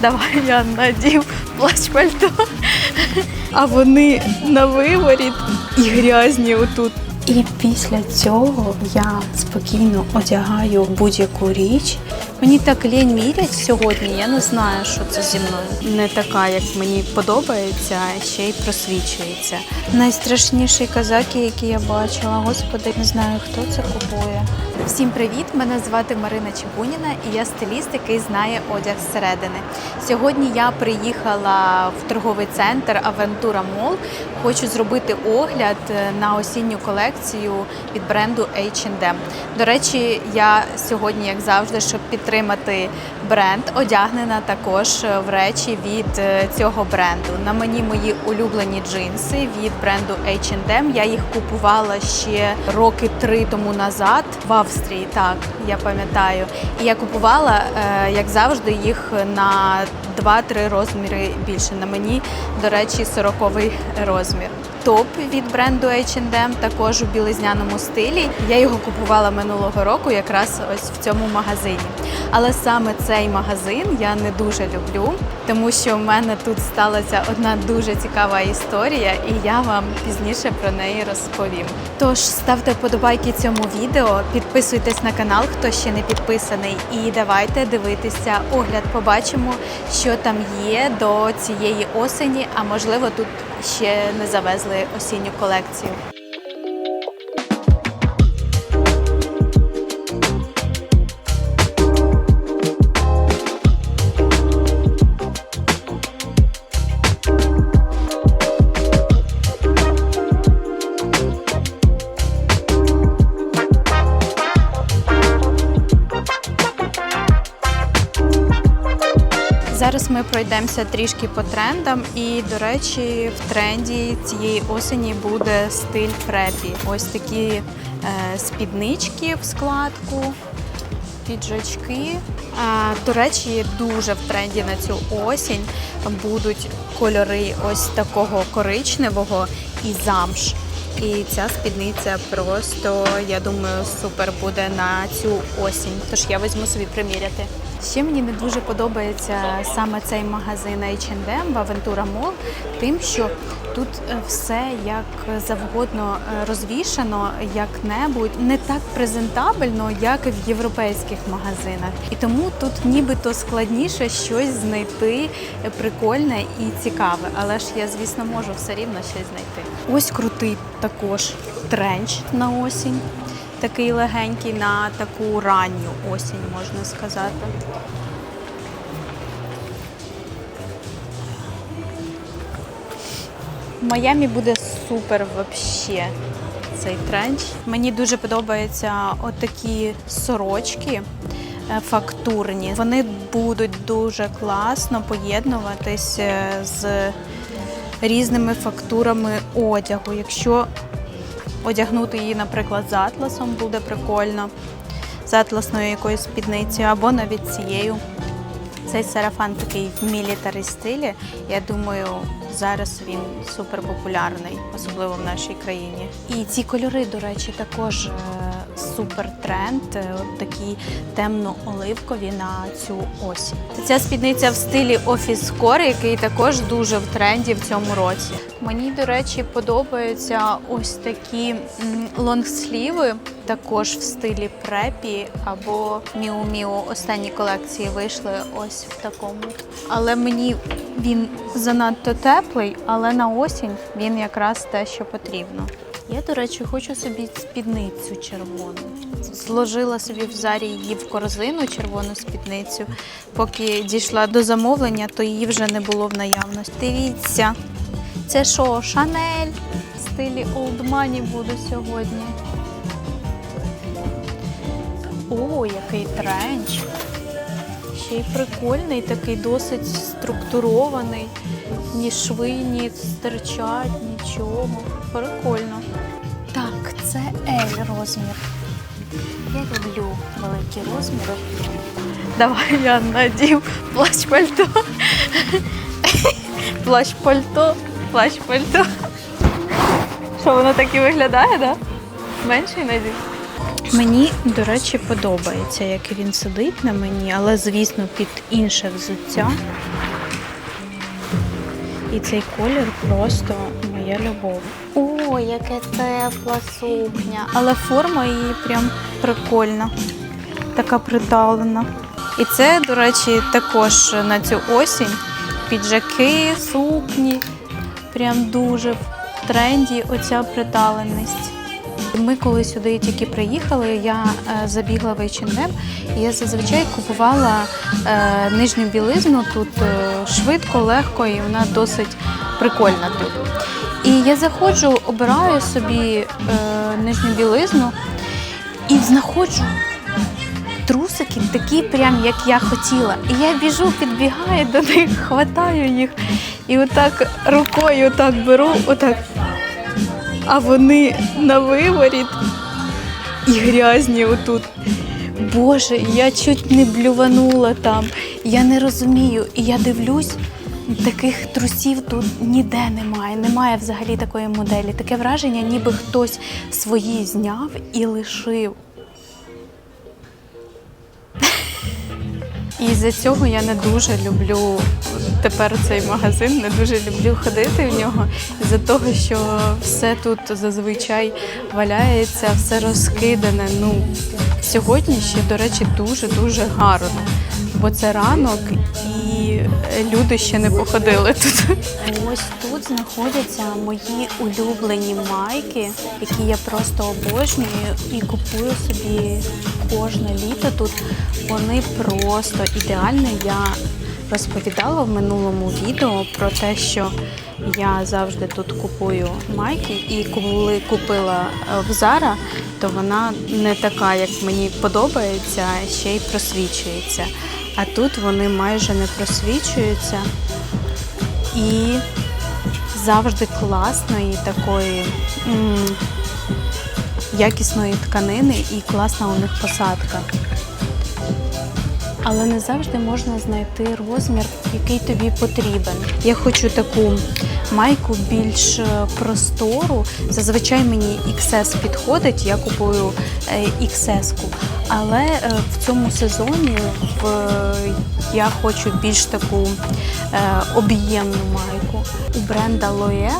Давай я надів плащ пальто. А вони на виворіт і грязні отут. І після цього я спокійно одягаю будь-яку річ. Мені так лінь мірять сьогодні. Я не знаю, що це зі мною. Не така, як мені подобається, а ще й просвічується. Найстрашніші казаки, які я бачила. Господи, не знаю, хто це купує. Всім привіт! Мене звати Марина Чебуніна і я стиліст, який знає одяг зсередини. Сьогодні я приїхала в торговий центр Авентура Мол. Хочу зробити огляд е, на осінню колекцію від бренду H&M. До речі, я сьогодні, як завжди, щоб підтримати бренд, одягнена також в речі від е, цього бренду. На мені мої улюблені джинси від бренду H&M. Я їх купувала ще роки три тому назад в Австрії. Так, я пам'ятаю. І я купувала, е, як завжди, їх на 2-3 розміри більше. На мені, до речі, 40 розмір. Топ від бренду H&M також у білизняному стилі. Я його купувала минулого року, якраз ось в цьому магазині. Але саме цей магазин я не дуже люблю, тому що в мене тут сталася одна дуже цікава історія, і я вам пізніше про неї розповім. Тож ставте вподобайки цьому відео, підписуйтесь на канал, хто ще не підписаний, і давайте дивитися огляд. Побачимо, що там є до цієї осені, а можливо тут ще не завезли осінню колекцію. Зараз ми пройдемося трішки по трендам, і, до речі, в тренді цієї осені буде стиль препі. Ось такі е, спіднички в складку, піджачки. До речі, дуже в тренді на цю осінь будуть кольори ось такого коричневого і замш. І ця спідниця просто, я думаю, супер буде на цю осінь. Тож я візьму собі приміряти. Ще мені не дуже подобається саме цей магазин H&M в Aventura Mall, тим, що тут е, все як завгодно е, розвішано, як-небудь, не так презентабельно, як в європейських магазинах. І тому тут нібито складніше щось знайти е, прикольне і цікаве. Але ж я, звісно, можу все рівно щось знайти. Ось крутий також тренч на осінь. Такий легенький на таку ранню осінь, можна сказати. В Майамі буде супер вообще цей тренч. Мені дуже подобаються отакі сорочки е, фактурні. Вони будуть дуже класно поєднуватись е, з різними фактурами одягу. Якщо одягнути її, наприклад, з атласом буде прикольно, з атласною якоюсь спідницею, або навіть цією. Цей сарафан такий в мілітарі стилі. Я думаю, зараз він супер популярний, особливо в нашій країні. І ці кольори, до речі, також е, супер тренд, е, от такі темно-оливкові на цю осінь. Ця спідниця в стилі офіс кор, який також дуже в тренді в цьому році. Мені, до речі, подобаються ось такі лонгсліви, також в стилі препі або міу-міу. Останні колекції вийшли ось в такому. Але мені він занадто теплий, але на осінь він якраз те, що потрібно. Я, до речі, хочу собі спідницю червону. Зложила собі в зарі її в корзину, червону спідницю. Поки дійшла до замовлення, то її вже не було в наявності. Дивіться, це що, Шанель в стилі Old Money буде сьогодні. О, який тренч. Ще й прикольний, такий досить структурований. Ні шви, ні стирчать, нічого. Прикольно. Це L розмір. Я люблю великі розміри. Давай я надів плащ пальто. Плащ пальто, плащ пальто. Що воно так і виглядає, так? Да? Менший надів. Мені, до речі, подобається, як він сидить на мені, але, звісно, під інше взуття. І цей колір просто моя любов. О, яке тепла сукня. Але форма її прям прикольна, така приталена. І це, до речі, також на цю осінь. Піджаки, сукні. Прям дуже в тренді оця приталеність. Ми коли сюди тільки приїхали, я е, забігла в H&M, і я зазвичай купувала е, нижню білизну тут е, швидко, легко, і вона досить прикольна тут. І я заходжу, обираю собі е, нижню білизну і знаходжу трусики такі, прям як я хотіла. І я біжу, підбігаю до них, хватаю їх і отак рукою отак беру, отак а вони на виворіт і грязні отут. Боже, я чуть не блюванула там. Я не розумію. І я дивлюсь, таких трусів тут ніде немає. Немає взагалі такої моделі. Таке враження, ніби хтось свої зняв і лишив. І з-за цього я не дуже люблю тепер цей магазин, не дуже люблю ходити в нього. З-за того, що все тут зазвичай валяється, все розкидане. Ну, сьогодні ще, до речі, дуже-дуже гарно. Бо це ранок і люди ще не походили тут. Ось тут знаходяться мої улюблені майки, які я просто обожнюю і купую собі кожне літо тут. Вони просто ідеальні. Я розповідала в минулому відео про те, що я завжди тут купую майки, і коли купила е, в Zara, то вона не така, як мені подобається, ще й просвічується. А тут вони майже не просвічуються і завжди класної такої м, якісної тканини і класна у них посадка. Але не завжди можна знайти розмір, який тобі потрібен. Я хочу таку майку більш е, простору. Зазвичай мені XS підходить, я купую е, XS-ку. Але е, в цьому сезоні я хочу більш таку об'ємну майку. У бренда Loe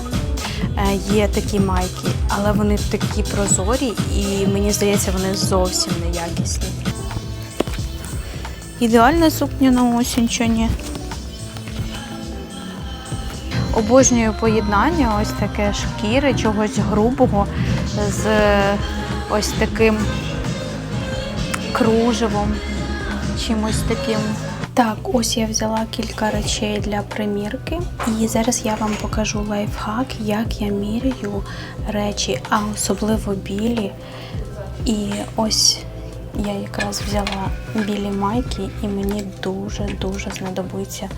є такі майки, але вони такі прозорі і мені здається, вони зовсім не якісні. Ідеальна сукня на осінь чи ні? Обожнюю поєднання, ось таке шкіри, чогось грубого з ось таким кружевом, чимось таким. Так, ось я взяла кілька речей для примірки, і зараз я вам покажу лайфхак, як я міряю речі, а особливо білі. І ось я якраз взяла білі майки, і мені дуже-дуже знадобиться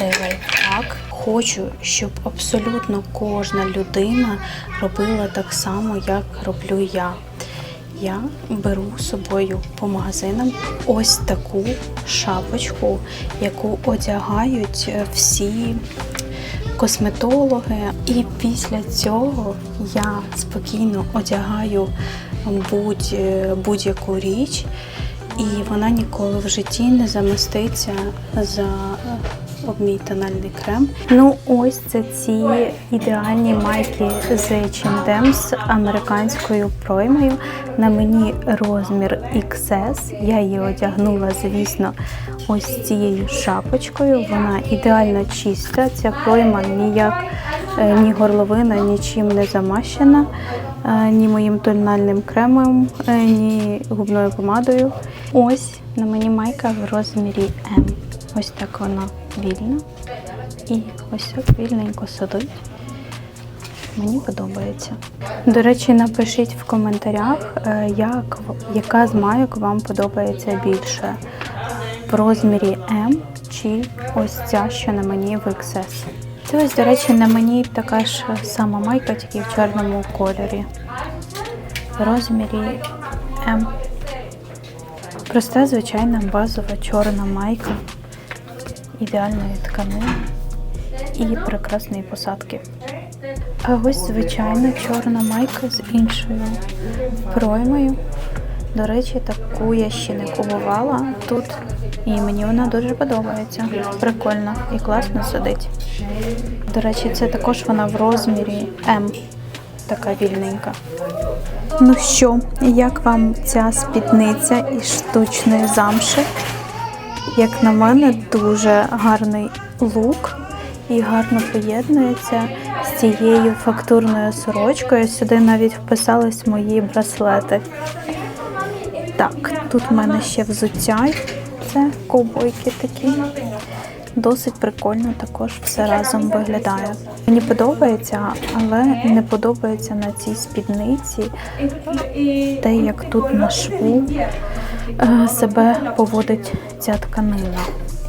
цей лайфхак. Хочу, щоб абсолютно кожна людина робила так само, як роблю я. Я беру з собою по магазинам ось таку шапочку, яку одягають всі косметологи. І після цього я спокійно одягаю будь, будь-яку річ, і вона ніколи в житті не заміститься за об мій тональний крем. Ну, ось це ці ідеальні майки з H&M з американською проймою. На мені розмір XS. Я її одягнула, звісно, ось цією шапочкою. Вона ідеально чиста. Ця пройма ніяк е, ні горловина, нічим не замащена, е, ні моїм тональним кремом, е, ні губною помадою. Ось на мені майка в розмірі М. Ось так вона вільна. І ось так вільненько сидить. Мені подобається. До речі, напишіть в коментарях, е, як, яка з майок вам подобається більше. В розмірі М чи ось ця, що на мені в XS. Це ось, до речі, на мені така ж сама майка, тільки в чорному кольорі. В розмірі М. Проста, звичайна базова чорна майка ідеальної тканини і прекрасної посадки. А ось звичайна чорна майка з іншою проймою. До речі, таку я ще не купувала тут. І мені вона дуже подобається. Прикольно і класно сидить. До речі, це також вона в розмірі М. Така вільненька. Ну що, як вам ця спідниця із штучної замши? Як на мене, дуже гарний лук і гарно поєднується з цією фактурною сорочкою. Сюди навіть вписались мої браслети. Так, тут в мене ще взуття. Це ковбойки такі. Досить прикольно також все разом виглядає. Мені подобається, але не подобається на цій спідниці те, як тут на шву себе поводить ця тканина.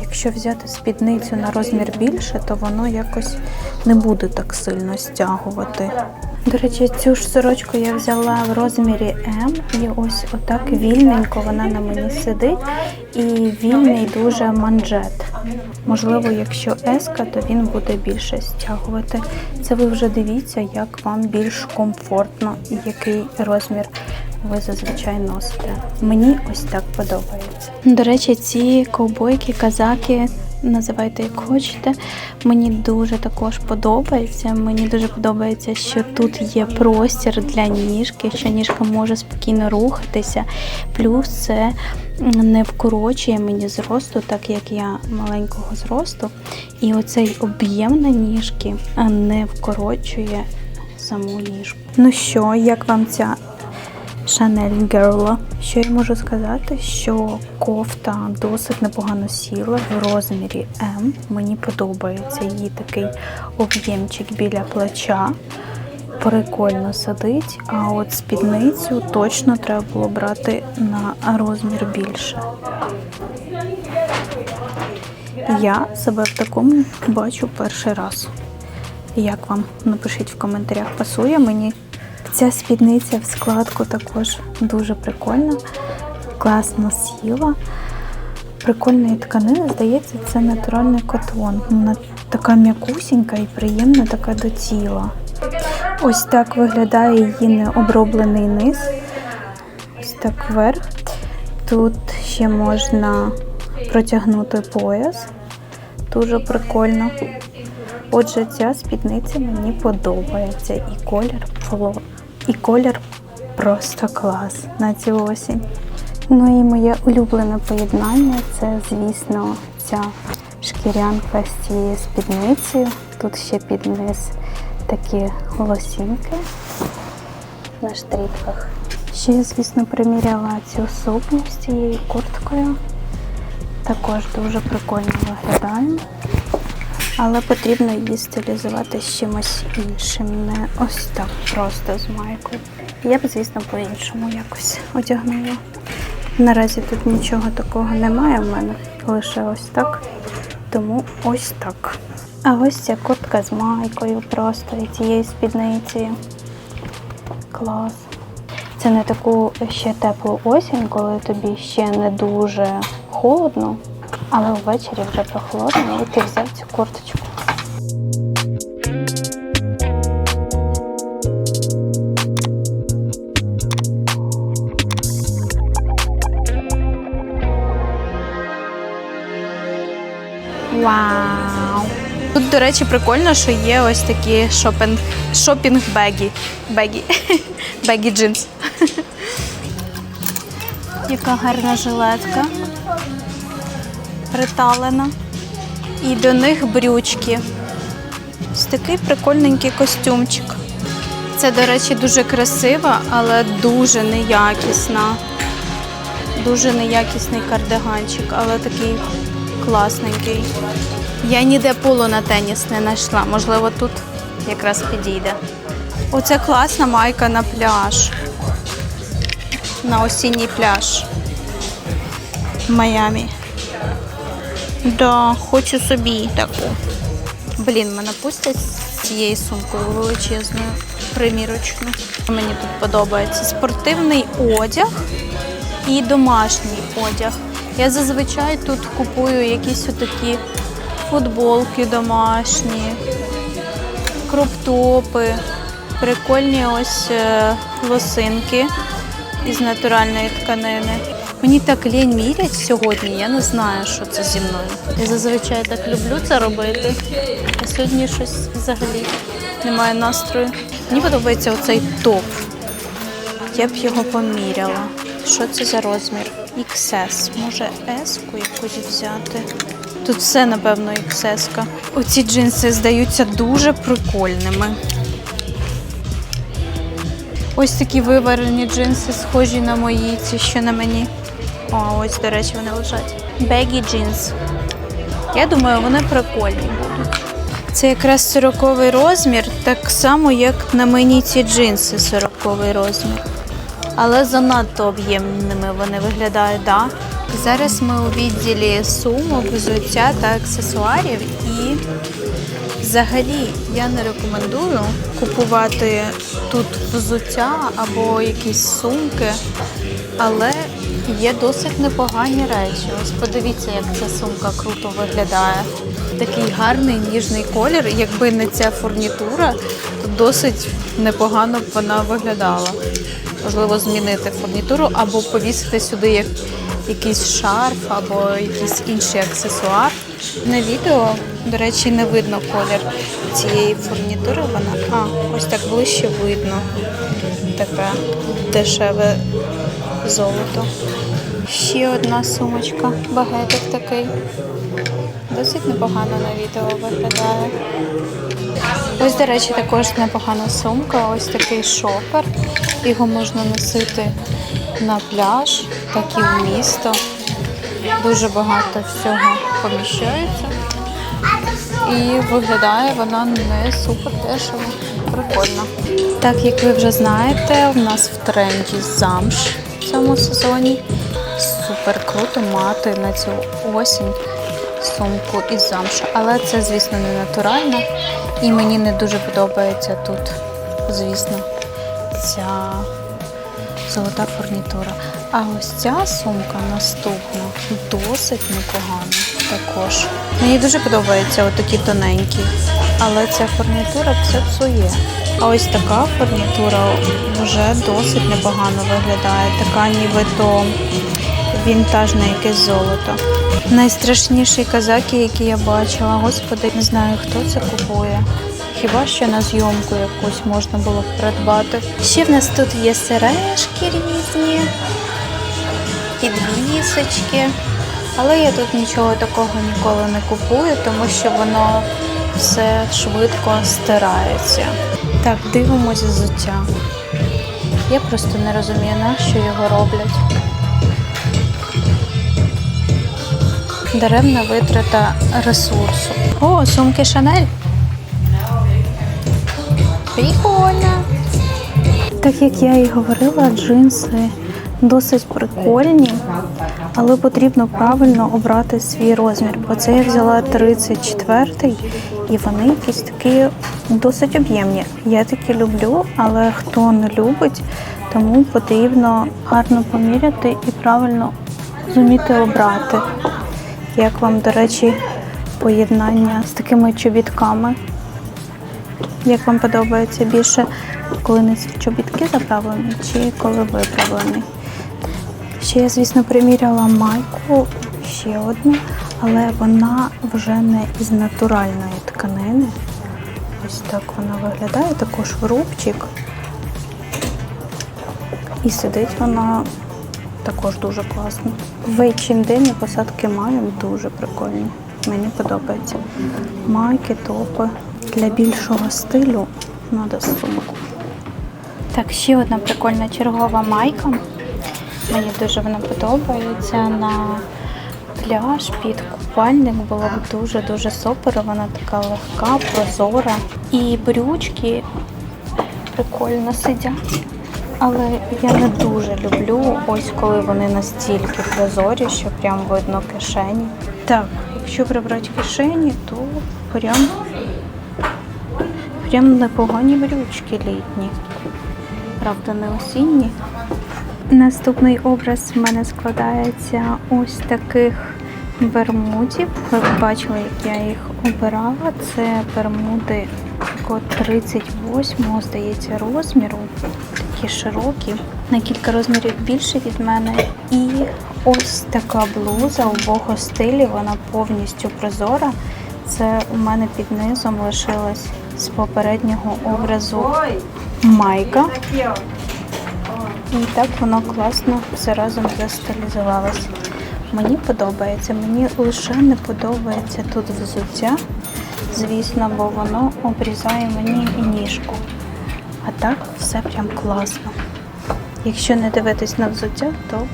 Якщо взяти спідницю на розмір більше, то воно якось не буде так сильно стягувати. До речі, цю ж сорочку я взяла в розмірі М, і ось отак вільненько вона на мені сидить, і вільний дуже манжет. Можливо, якщо еска, то він буде більше стягувати. Це ви вже дивіться, як вам більш комфортно і який розмір ви зазвичай носите. Мені ось так подобається. До речі, ці ковбойки, казаки. Називайте як хочете. Мені дуже також подобається. Мені дуже подобається, що тут є простір для ніжки, що ніжка може спокійно рухатися. Плюс це не вкорочує мені зросту, так як я маленького зросту. І оцей об'єм на ніжки не вкорочує саму ніжку. Ну що, як вам ця Chanel Girl. Що я можу сказати, що кофта досить непогано сіла в розмірі М. Мені подобається її такий об'ємчик біля плеча. Прикольно сидить, а от спідницю точно треба було брати на розмір більше. Я себе в такому бачу перший раз. Як вам? Напишіть в коментарях, пасує мені. Ця спідниця в складку також дуже прикольна, класно сіла. Прикольної тканини, здається, це натуральний котон. Вона така м'якусінька і приємна така до тіла. Ось так виглядає її необроблений низ. Ось так вверх. Тут ще можна протягнути пояс. Дуже прикольно. Отже, ця спідниця мені подобається і колір фло. І колір просто клас на цю осінь. Ну і моє улюблене поєднання це, звісно, ця шкірянка з цією спідницею. Тут ще під низ такі лосінки на штрітках. Ще я, звісно, приміряла цю сукню з цією курткою. Також дуже прикольно виглядає. Але потрібно її стилізувати з чимось іншим, не ось так просто з майкою. Я б, звісно, по-іншому якось одягнула. Наразі тут нічого такого немає в мене, лише ось так. Тому ось так. А ось ця куртка з майкою просто і цією спідницею. Клас. Це не таку ще теплу осінь, коли тобі ще не дуже холодно, але ввечері вже прохолодно, і ти взяв цю курточку. Вау! Тут, до речі, прикольно, що є ось такі шопінг, шопінг бегі. Бегі. Бегі джинс. Яка гарна жилетка. Приталена. І до них брючки. Ось такий прикольненький костюмчик. Це, до речі, дуже красива, але дуже неякісна. Дуже неякісний кардиганчик, але такий класненький. Я ніде полу на теніс не знайшла. Можливо, тут якраз підійде. Оце класна майка на пляж. На осінній пляж в Майамі. Да, хочу собі таку. Блін, мене пустять цією сумкою величезною, примірочну. Мені тут подобається спортивний одяг і домашній одяг. Я зазвичай тут купую якісь отакі футболки домашні, кроптопи, прикольні ось е, лосинки із натуральної тканини. Мені так лінь мірять сьогодні, я не знаю, що це зі мною. Я зазвичай так люблю це робити. А сьогодні щось взагалі немає настрою. Мені подобається оцей топ. Я б його поміряла. Що це за розмір? XS. Може S-ку якусь взяти? Тут все, напевно, XS. -ка. Оці джинси здаються дуже прикольними. Ось такі виварені джинси, схожі на мої, ці що на мені. О, ось, до речі, вони лежать. Baggy jeans. Я думаю, вони прикольні будуть. Це якраз 40 розмір, так само, як на мені ці джинси 40 розмір. Але занадто об'ємними вони виглядають, так? Да? Зараз ми у відділі сумок, взуття та аксесуарів і Взагалі я не рекомендую купувати тут взуття або якісь сумки, але є досить непогані речі. Ось подивіться, як ця сумка круто виглядає. Такий гарний ніжний колір. Якби не ця фурнітура, то досить непогано б вона виглядала. Можливо, змінити фурнітуру або повісити сюди як якийсь шарф або якийсь інший аксесуар. На відео, до речі, не видно колір цієї фурнітури. Вона а, ось так ближче видно. Таке дешеве золото. Ще одна сумочка, багетик такий. Досить непогано на відео виглядає. Ось, до речі, також непогана сумка. Ось такий шопер. Його можна носити на пляж, так і в місто. Дуже багато всього поміщається. І виглядає вона не супер дешево. Прикольно. Так як ви вже знаєте, у нас в тренді замш в цьому сезоні. Супер круто мати на цю осінь сумку із замшу. Але це, звісно, не натурально. І мені не дуже подобається тут, звісно, ця золота фурнітура. А ось ця сумка наступна досить непогана також. Мені дуже подобаються отакі тоненькі, але ця фурнітура все псує. А ось така фурнітура вже досить непогано виглядає. Така ніби то вінтажне якесь золото. Найстрашніші казаки, які я бачила, господи, не знаю, хто це купує. Хіба що на зйомку якусь можна було придбати. Ще в нас тут є сережки різні, підвісочки. Але я тут нічого такого ніколи не купую, тому що воно все швидко стирається. Так, дивимось взуття. Я просто не розумію, на що його роблять. Даремна витрата ресурсу. О, сумки Шанель. Прикольно. Так як я і говорила, джинси досить прикольні, але потрібно правильно обрати свій розмір, бо це я взяла 34 і вони якісь такі досить об'ємні. Я такі люблю, але хто не любить, тому потрібно гарно поміряти і правильно зуміти обрати. Як вам, до речі, поєднання з такими чобітками? Як вам подобається більше, коли не чобітки заправлені чи коли виправлені? Ще я, звісно, приміряла майку ще одну, але вона вже не із натуральної тканини. Ось так вона виглядає, також в рубчик. І сидить вона також дуже класно. В H&M посадки маємо дуже прикольні. Мені подобається. Майки, топи. Для більшого стилю треба сумку. Так, ще одна прикольна чергова майка. Мені дуже вона подобається. На пляж під купальник було б дуже-дуже супер. Вона така легка, прозора. І брючки прикольно сидять. Але я не дуже люблю, ось коли вони настільки прозорі, що прям видно кишені. Так, якщо прибрати кишені, то прям, прям непогані брючки літні. Правда, не осінні. Наступний образ в мене складається ось таких бермудів. Ви бачили, як я їх обирала. Це бермуди такого 38, здається, розміру. такі широкі, на кілька розмірів більше від мене. І ось така блуза убого стилі, вона повністю прозора. Це у мене під низом лишилась з попереднього образу майка. І так воно класно все разом застилізувалось. Мені подобається. Мені лише не подобається тут взуття, звісно, бо воно обрізає мені і ніжку. А так все прям класно. Якщо не дивитись на взуття, то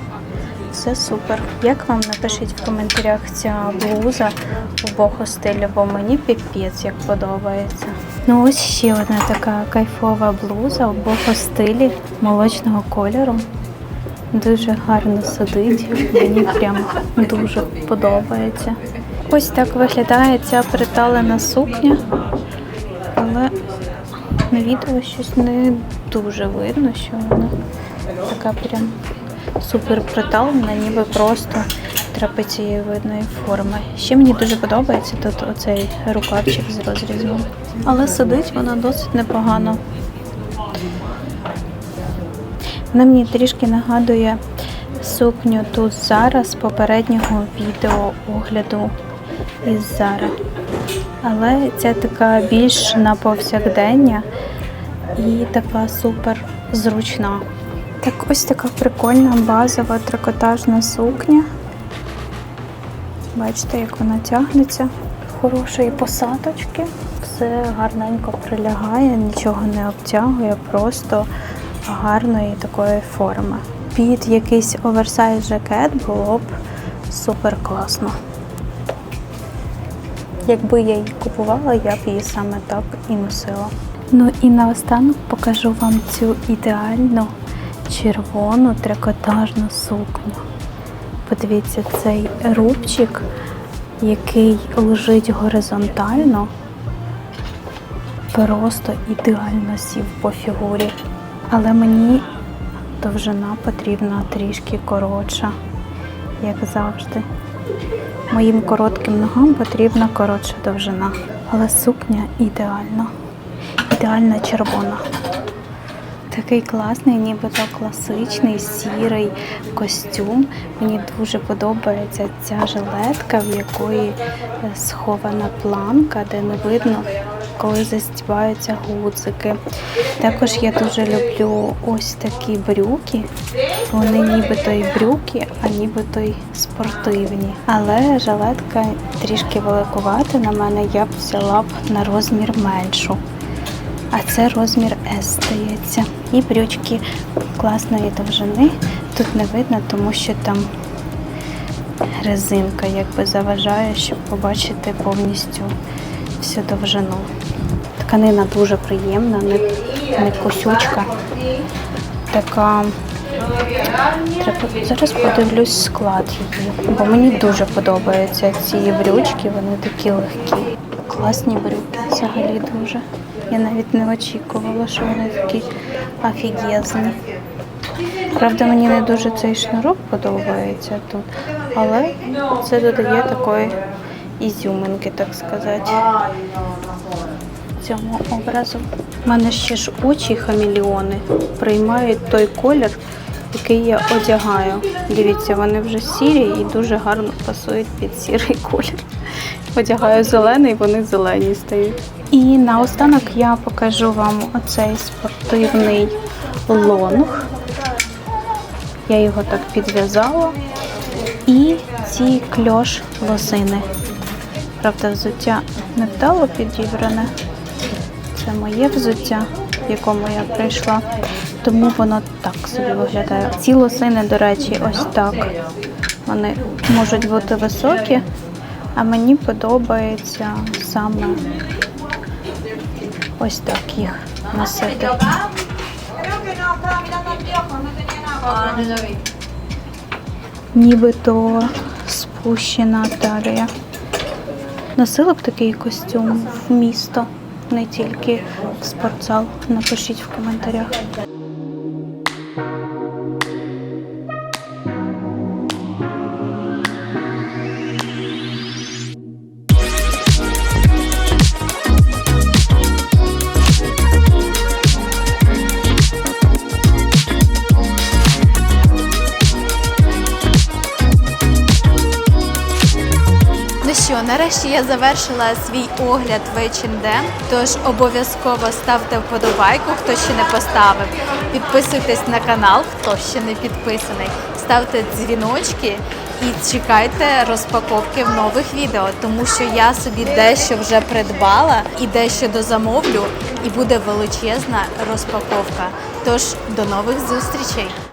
все супер. Як вам напишіть в коментарях ця блуза убого стилю, бо мені піпець як подобається. Ну ось ще одна така кайфова блуза убого стилі молочного кольору. Дуже гарно сидить, мені прям дуже подобається. Ось так виглядає ця приталена сукня, але на відео щось не дуже видно, що вона така прям супер приталена, ніби просто трапецієвидної форми. Ще мені дуже подобається тут оцей рукавчик з розрізом. Але сидить вона досить непогано. Вона мені трішки нагадує сукню тут зараз попереднього відео огляду із Зара. Але ця така більш на повсякдення і така супер зручна. Так ось така прикольна базова трикотажна сукня. Бачите, як вона тягнеться. Хорошої посадочки. Все гарненько прилягає, нічого не обтягує, просто гарної такої форми. Під якийсь оверсайз жакет було б супер класно. Якби я її купувала, я б її саме так і носила. Ну і наостанок покажу вам цю ідеальну червону трикотажну сукню. Подивіться, цей рубчик, який лежить горизонтально, просто ідеально сів по фігурі. Але мені довжина потрібна трішки коротша, як завжди. Моїм коротким ногам потрібна коротша довжина. Але сукня ідеальна. Ідеальна червона. Такий класний, нібито класичний сірий костюм. Мені дуже подобається ця жилетка, в якої е, схована планка, де не видно, коли застібаються гудзики. Також я дуже люблю ось такі брюки. Вони нібито й брюки, а нібито й спортивні. Але жилетка трішки великувата на мене, я б взяла б на розмір меншу. А це розмір S здається. І брючки класної довжини. Тут не видно, тому що там резинка якби заважає, щоб побачити повністю всю довжину. Тканина дуже приємна, не, не косючка. Така. Зараз подивлюсь склад її, бо мені дуже подобаються ці брючки, вони такі легкі. Класні брюки, взагалі дуже. Я навіть не очікувала, що вони такі офігезні. Правда, мені не дуже цей шнурок подобається тут, але це додає такої ізюминки, так сказати, цьому образу. У мене ще ж очі хамелеони приймають той колір, який я одягаю. Дивіться, вони вже сірі і дуже гарно пасують під сірий колір. Одягаю зелений, вони зелені стають. І наостанок я покажу вам оцей спортивний лонг. Я його так підв'язала. І ці кльош лосини. Правда, взуття невдало підібране. Це моє взуття, в якому я прийшла. Тому воно так собі виглядає. Ці лосини, до речі, ось так. Вони можуть бути високі, а мені подобається саме ось так їх носити. Нібито спущена талія. Носила б такий костюм в місто, не тільки в спортзал. Напишіть в коментарях. Нарешті я завершила свій огляд в H&M, тож обов'язково ставте вподобайку, хто ще не поставив. Підписуйтесь на канал, хто ще не підписаний. Ставте дзвіночки і чекайте розпаковки в нових відео, тому що я собі дещо вже придбала і дещо дозамовлю, і буде величезна розпаковка. Тож до нових зустрічей!